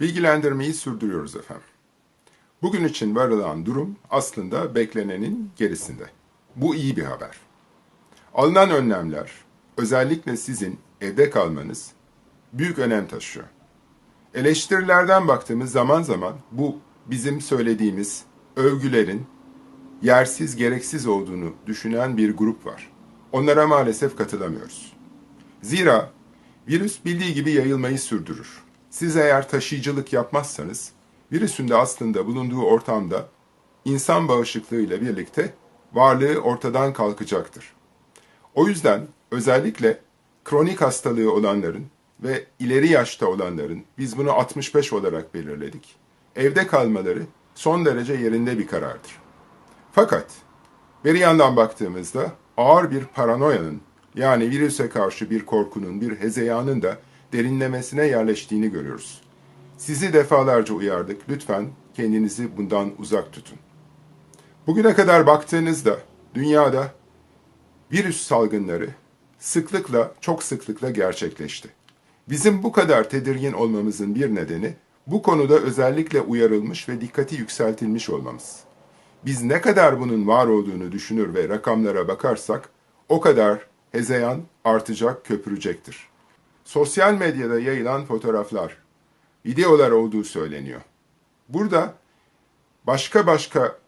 Bilgilendirmeyi sürdürüyoruz efendim. Bugün için varılan durum aslında beklenenin gerisinde. Bu iyi bir haber. Alınan önlemler, özellikle sizin evde kalmanız büyük önem taşıyor. Eleştirilerden baktığımız zaman zaman bu bizim söylediğimiz övgülerin yersiz, gereksiz olduğunu düşünen bir grup var. Onlara maalesef katılamıyoruz. Zira virüs bildiği gibi yayılmayı sürdürür. Siz eğer taşıyıcılık yapmazsanız virüsün de aslında bulunduğu ortamda insan bağışıklığı ile birlikte varlığı ortadan kalkacaktır. O yüzden özellikle kronik hastalığı olanların ve ileri yaşta olanların biz bunu 65 olarak belirledik. Evde kalmaları son derece yerinde bir karardır. Fakat bir yandan baktığımızda ağır bir paranoyanın yani virüse karşı bir korkunun, bir hezeyanın da derinlemesine yerleştiğini görüyoruz. Sizi defalarca uyardık. Lütfen kendinizi bundan uzak tutun. Bugüne kadar baktığınızda dünyada virüs salgınları sıklıkla, çok sıklıkla gerçekleşti. Bizim bu kadar tedirgin olmamızın bir nedeni bu konuda özellikle uyarılmış ve dikkati yükseltilmiş olmamız. Biz ne kadar bunun var olduğunu düşünür ve rakamlara bakarsak o kadar hezeyan artacak, köpürecektir. Sosyal medyada yayılan fotoğraflar, videolar olduğu söyleniyor. Burada başka başka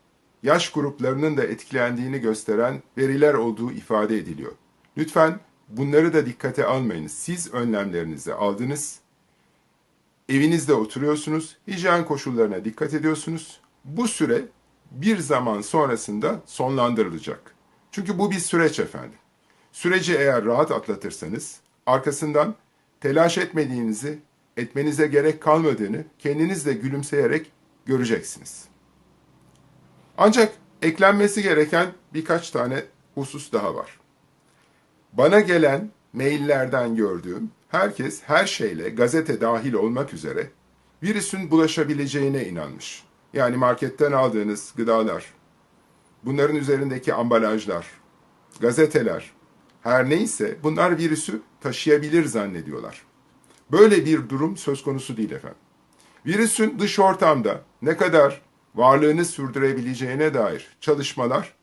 yaş gruplarının da etkilendiğini gösteren veriler olduğu ifade ediliyor. Lütfen bunları da dikkate almayınız. Siz önlemlerinizi aldınız. Evinizde oturuyorsunuz. Hijyen koşullarına dikkat ediyorsunuz. Bu süre bir zaman sonrasında sonlandırılacak. Çünkü bu bir süreç efendim. Süreci eğer rahat atlatırsanız arkasından telaş etmediğinizi, etmenize gerek kalmadığını kendiniz de gülümseyerek göreceksiniz. Ancak eklenmesi gereken birkaç tane husus daha var. Bana gelen maillerden gördüğüm herkes her şeyle gazete dahil olmak üzere virüsün bulaşabileceğine inanmış. Yani marketten aldığınız gıdalar, bunların üzerindeki ambalajlar, gazeteler, her neyse bunlar virüsü taşıyabilir zannediyorlar. Böyle bir durum söz konusu değil efendim. Virüsün dış ortamda ne kadar varlığını sürdürebileceğine dair çalışmalar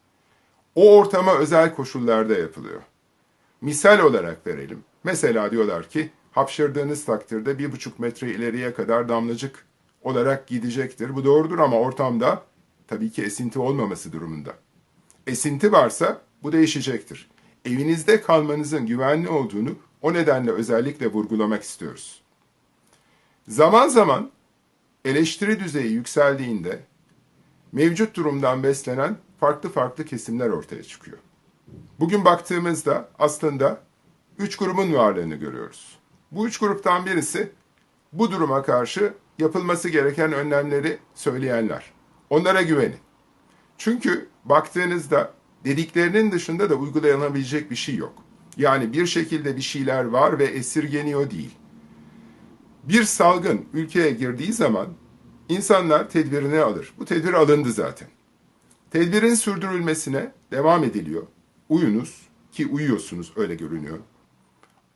o ortama özel koşullarda yapılıyor. Misal olarak verelim. Mesela diyorlar ki hapşırdığınız takdirde bir buçuk metre ileriye kadar damlacık olarak gidecektir. Bu doğrudur ama ortamda tabii ki esinti olmaması durumunda. Esinti varsa bu değişecektir. Evinizde kalmanızın güvenli olduğunu o nedenle özellikle vurgulamak istiyoruz. Zaman zaman eleştiri düzeyi yükseldiğinde mevcut durumdan beslenen farklı farklı kesimler ortaya çıkıyor. Bugün baktığımızda aslında üç grubun varlığını görüyoruz. Bu üç gruptan birisi bu duruma karşı yapılması gereken önlemleri söyleyenler. Onlara güvenin. Çünkü baktığınızda dediklerinin dışında da uygulanabilecek bir şey yok. Yani bir şekilde bir şeyler var ve esirgeniyor değil. Bir salgın ülkeye girdiği zaman insanlar tedbirini alır. Bu tedbir alındı zaten. Tedbirin sürdürülmesine devam ediliyor. Uyunuz ki uyuyorsunuz öyle görünüyor.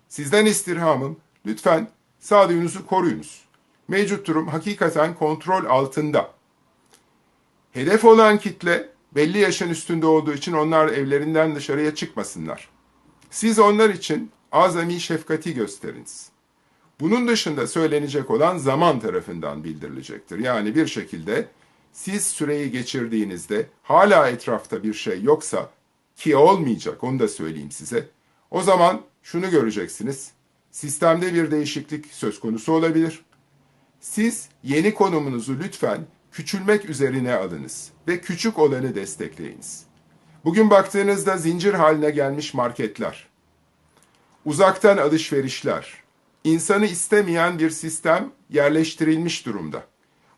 Sizden istirhamım lütfen sağduyunuzu koruyunuz. Mevcut durum hakikaten kontrol altında. Hedef olan kitle belli yaşın üstünde olduğu için onlar evlerinden dışarıya çıkmasınlar. Siz onlar için azami şefkati gösteriniz. Bunun dışında söylenecek olan zaman tarafından bildirilecektir. Yani bir şekilde siz süreyi geçirdiğinizde hala etrafta bir şey yoksa ki olmayacak onu da söyleyeyim size. O zaman şunu göreceksiniz. Sistemde bir değişiklik söz konusu olabilir. Siz yeni konumunuzu lütfen küçülmek üzerine alınız ve küçük olanı destekleyiniz. Bugün baktığınızda zincir haline gelmiş marketler, uzaktan alışverişler, insanı istemeyen bir sistem yerleştirilmiş durumda.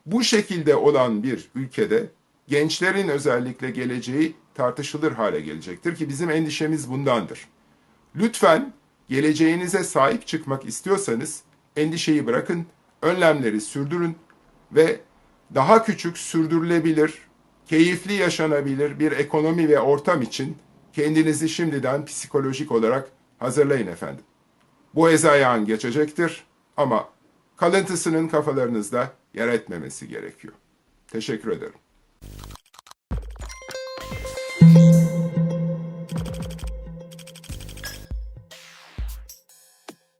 Bu şekilde olan bir ülkede gençlerin özellikle geleceği tartışılır hale gelecektir ki bizim endişemiz bundandır. Lütfen geleceğinize sahip çıkmak istiyorsanız endişeyi bırakın, önlemleri sürdürün ve daha küçük, sürdürülebilir, keyifli yaşanabilir bir ekonomi ve ortam için kendinizi şimdiden psikolojik olarak hazırlayın efendim. Bu hezayağın geçecektir ama kalıntısının kafalarınızda yer etmemesi gerekiyor. Teşekkür ederim.